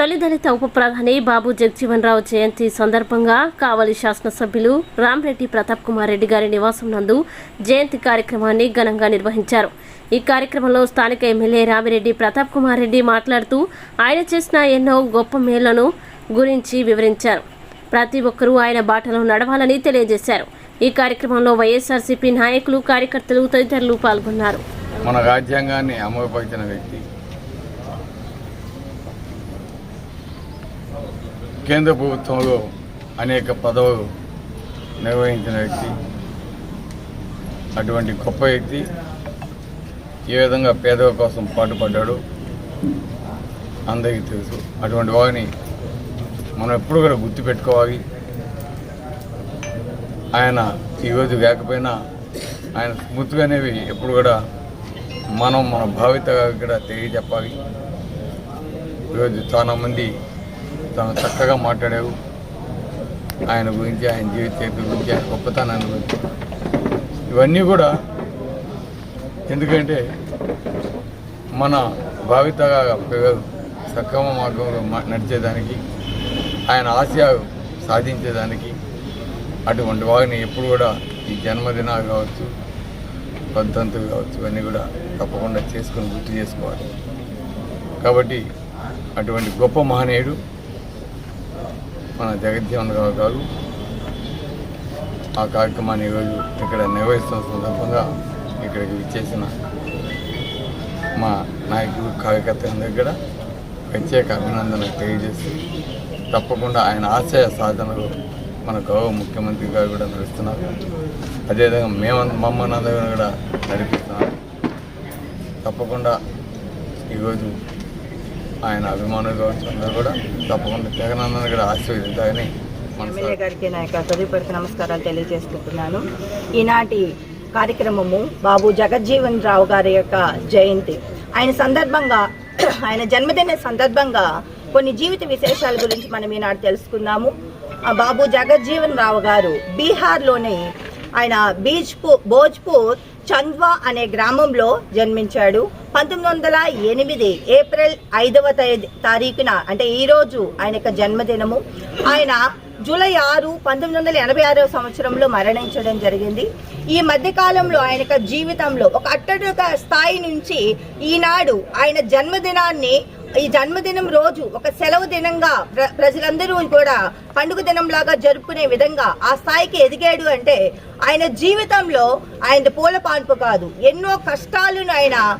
తొలి దళిత ఉప ప్రధాని బాబు జగజీవన్ రావు జయంతి సందర్భంగా కావలి శాసనసభ్యులు రామ్రెడ్డి ప్రతాప్ కుమార్ రెడ్డి గారి నివాసం నందు జయంతి కార్యక్రమాన్ని ఘనంగా నిర్వహించారు. ఈ కార్యక్రమంలో స్థానిక ఎమ్మెల్యే రామిరెడ్డి ప్రతాప్ కుమార్ రెడ్డి మాట్లాడుతూ ఆయన చేసిన ఎన్నో గొప్ప మేళ్ళను గురించి వివరించారు. ప్రతి ఒక్కరూ ఆయన బాటలో నడవాలని తెలియజేశారు. ఈ కార్యక్రమంలో వైఎస్ఆర్సీపీ నాయకులు కార్యకర్తలు తదితరులు పాల్గొన్నారు. మన రాజ్యాంగాన్ని అమలుపరిచిన వ్యక్తి కేంద్ర ప్రభుత్వంలో అనేక పదవులు నిర్వహించిన వ్యక్తి అటువంటి గొప్ప వ్యక్తి ఏ విధంగా పేదల కోసం పాటుపడ్డాడు అందరికీ తెలుసు. అటువంటి వారిని మనం ఎప్పుడు కూడా గుర్తుపెట్టుకోవాలి. ఆయన ఈరోజు లేకపోయినా ఆయన స్మృతులు అనేవి ఎప్పుడు కూడా మనం మన భావిత కూడా తెలియజెప్పాలి. ఈరోజు చాలామంది తను చక్కగా మాట్లాడావు. ఆయన గురించి ఆయన జీవిత గురించి ఆయన గొప్పతనాన్ని గురించి. ఇవన్నీ కూడా ఎందుకంటే మన భావితగా సక్రమ మార్గంలో నడిచేదానికి ఆయన ఆశయాలు సాధించేదానికి అటువంటి వారిని ఎప్పుడు కూడా ఈ జన్మదినాలు కావచ్చు పద్ధతులు కావచ్చు ఇవన్నీ కూడా తప్పకుండా చేసుకొని గుర్తు చేసుకోవాలి. కాబట్టి అటువంటి గొప్ప మహనీయుడు మన జగజ్జీవన్ రావు గారు ఆ కార్యక్రమాన్ని ఈరోజు ఇక్కడ నిర్వహిస్తున్న సందర్భంగా ఇక్కడికి విచ్చేసిన మా నాయకులు కార్యకర్తలందరికీ కూడా ప్రత్యేక అభినందనలు తెలియజేసి తప్పకుండా ఆయన ఆశయ సాధనలో మన గౌరవ ముఖ్యమంత్రి గారు కూడా నడుస్తున్నారు. అదేవిధంగా మేము మమ్మల్ని అందరం కూడా నడిపిస్తున్నారు. తప్పకుండా ఈరోజు ఆయన అభిమానులు కావచ్చు అందరూ కూడా తప్పకుండా జగనన్నను గారు ఆశీర్వదించాలని ఎమ్మెల్యే గారికి నా యొక్క తదుపరి నమస్కారాలు తెలియజేసుకుంటున్నాను. ఈనాటి కార్యక్రమము బాబు జగజ్జీవన్ రావు గారి యొక్క జయంతి. ఆయన సందర్భంగా ఆయన జన్మదిన సందర్భంగా కొన్ని జీవిత విశేషాల గురించి మనం ఈనాడు తెలుసుకుందాము. బాబు జగజ్జీవన్ రావు గారు బీహార్లోని ఆయన బీజ్పూర్ భోజ్పూర్ చంద్వా అనే గ్రామంలో జన్మించాడు. పంతొమ్మిది వందల ఎనిమిది ఏప్రిల్ ఐదవ తేదీ- తారీఖున అంటే ఈరోజు ఆయన యొక్క జన్మదినము. ఆయన జూలై ఆరు పంతొమ్మిది వందల ఎనభై ఆరవ సంవత్సరంలో మరణించడం జరిగింది. ఈ మధ్యకాలంలో ఆయన యొక్క జీవితంలో ఒక అట్టడుక స్థాయి నుంచి ఈనాడు ఆయన జన్మదినాన్ని ఈ జన్మదినం రోజు ఒక సెలవు దినంగా ప్ర- ప్రజలందరూ కూడా పండుగ దినంలాగా జరుపుకునే విధంగా ఆ స్థాయికి ఎదిగాడు అంటే ఆయన జీవితంలో ఆయన పూల పాన్పు కాదు. ఎన్నో కష్టాలను ఆయన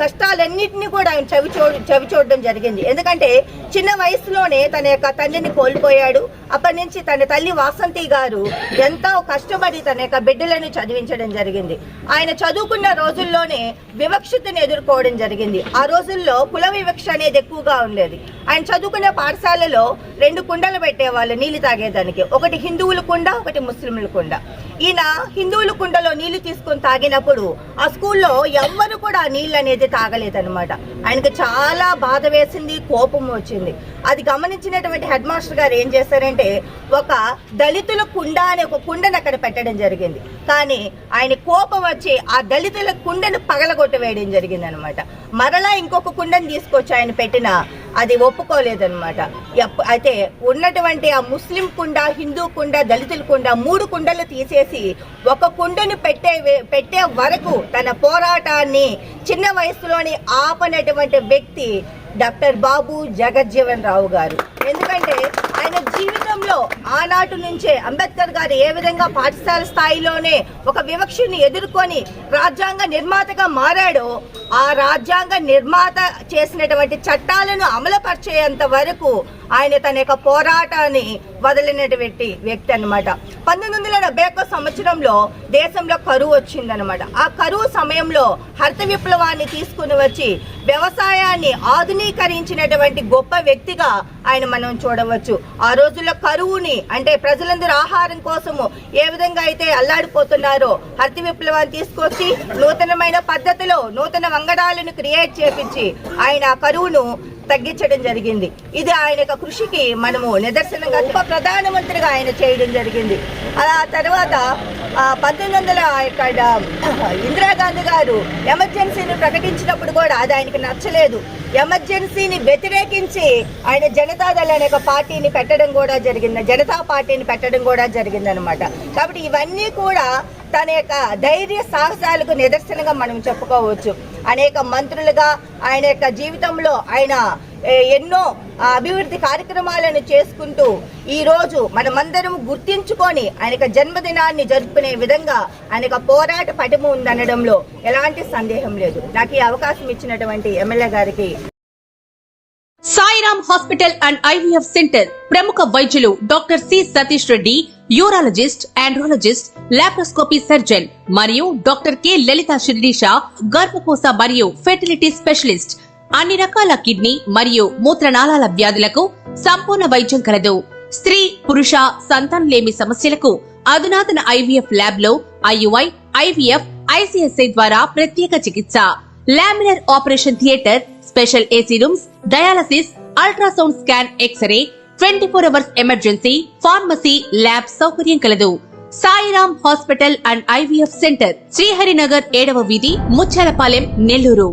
కష్టాలన్నింటినీ కూడా ఆయన చవి చూ చవి చూడడం జరిగింది. ఎందుకంటే చిన్న వయసులోనే తన యొక్క తండ్రిని కోల్పోయాడు. అప్పటి నుంచి తన తల్లి వాసంతి గారు ఎంతో కష్టపడి తన యొక్క బిడ్డలను చదివించడం జరిగింది. ఆయన చదువుకున్న రోజుల్లోనే వివక్షతను ఎదుర్కోవడం జరిగింది. ఆ రోజుల్లో కుల వివక్ష అనేది ఎక్కువగా ఉండేది. ఆయన చదువుకునే పాఠశాలలో రెండు కుండలు పెట్టేవాళ్ళు నీళ్ళు తాగేదానికి. ఒకటి హిందువుల కుండ ఒకటి ముస్లింల కుండ. ఈయన హిందువుల కుండలో నీళ్ళు తీసుకుని తాగినప్పుడు ఆ స్కూల్లో ఎవ్వరు కూడా ఆ నీళ్ళు అనేది తాగలేదనమాట ఆయనకు చాలా బాధ వేసింది కోపం వచ్చింది. అది గమనించినటువంటి హెడ్ మాస్టర్ గారు ఏం చేశారంటే ఒక దళితుల కుండ అనే ఒక కుండను అక్కడ పెట్టడం జరిగింది. కానీ ఆయన కోపం వచ్చి ఆ దళితుల కుండను పగలగొట్టవేయడం జరిగింది అనమాట మరలా ఇంకొక కుండను తీసుకొచ్చి ఆయన పెట్టిన అది ఒప్పుకోలేదనమాట అయితే ఉన్నటువంటి ఆ ముస్లిం కుండ హిందూ కుండ దళితుల కుండ మూడు కుండలు తీసేసి ఒక కుండను పెట్టే పెట్టే వరకు తన పోరాటాన్ని చిన్న వయసులోని ఆపనటువంటి వ్యక్తి డాక్టర్ బాబు జగజ్జీవన్ రావు గారు. ఎందుకంటే ఆయన ఆనాటి నుంచే అంబేద్కర్ గారు ఏ విధంగా పాఠశాల స్థాయిలోనే ఒక వివక్షని ఎదుర్కొని రాజ్యాంగ నిర్మాతగా మారాడో ఆ రాజ్యాంగ నిర్మాత చేసినటువంటి చట్టాలను అమలుపరిచేంత వరకు ఆయన తన యొక్క పోరాటాన్ని వదిలినటువంటి వ్యక్తి అన్నమాట. పంతొమ్మిది వందల డెబ్బై ఒక్క సంవత్సరంలో దేశంలో కరువు వచ్చిందనమాట ఆ కరువు సమయంలో హరిత విప్లవాన్ని తీసుకుని వచ్చి వ్యవసాయాన్ని ఆధునీకరించినటువంటి గొప్ప వ్యక్తిగా ఆయన మనం చూడవచ్చు. ఆ రోజుల్లో కరువుని అంటే ప్రజలందరూ ఆహారం కోసము ఏ విధంగా అయితే అల్లాడిపోతున్నారో హరిత విప్లవాన్ని తీసుకొచ్చి నూతనమైన పద్ధతిలో నూతన వంగడాలను క్రియేట్ చేపించి ఆయన కరువును తగ్గించడం జరిగింది. ఇది ఆయన యొక్క కృషికి మనము నిదర్శనంగా ఉప ప్రధానమంత్రిగా ఆయన చేయడం జరిగింది. ఆ తర్వాత పంతొమ్మిది వందల ఇక్కడ ఇందిరాగాంధీ గారు ఎమర్జెన్సీని ప్రకటించినప్పుడు కూడా అది ఆయనకి నచ్చలేదు. ఎమర్జెన్సీని వ్యతిరేకించి ఆయన జనతాదళ అనే ఒక పార్టీని పెట్టడం కూడా జరిగింది. జనతా పార్టీని పెట్టడం కూడా జరిగిందనమాట కాబట్టి ఇవన్నీ కూడా తన యొక్క ధైర్య సాహసాలకు నిదర్శనంగా మనం చెప్పుకోవచ్చు. అనేక మంత్రులుగా ఆయన యొక్క జీవితంలో ఆయన ఎన్నో అభివృద్ధి కార్యక్రమాలను చేసుకుంటూ ఈ రోజు మనమందరం గుర్తించుకొని ఆయన జన్మదినాన్ని జరుపుకునే విధంగా ఆయన పోరాట పటిమ ఉందనడంలో ఎలాంటి సందేహం లేదు. నాకు ఈ అవకాశం ఇచ్చినటువంటి ఎమ్మెల్యే గారికి Sairam hospital and IVF centre ప్రముఖ వైద్యులు doctor C Satish Reddy urologist andrologist laparoscopy surgeon మరియు డాక్టర్ కె లలిత శిరీష గర్భకోశ మరియు ఫెర్టిలిటీ స్పెషలిస్ట్ అన్ని రకాల కిడ్నీ మరియు మూత్రనాళాల వ్యాధులకు సంపూర్ణ వైద్యం కలదు. స్త్రీ పురుష సంతానం లేమి సమస్యలకు అధునాతన ఐవీఎఫ్ ల్యాబ్లో ఐయుఐ ఐవీఎఫ్ ఐసిఎస్ఐ ద్వారా ప్రత్యేక చికిత్స. Laminar operation theatre special AC rooms dialysis ultrasound scan X-ray twenty four hours emergency pharmacy lab సౌకర్యం కలదు. Sairam hospital and IVF centre Sriharinagar ఏడవ వీధి ముచ్చాలపాలెం నెల్లూరు.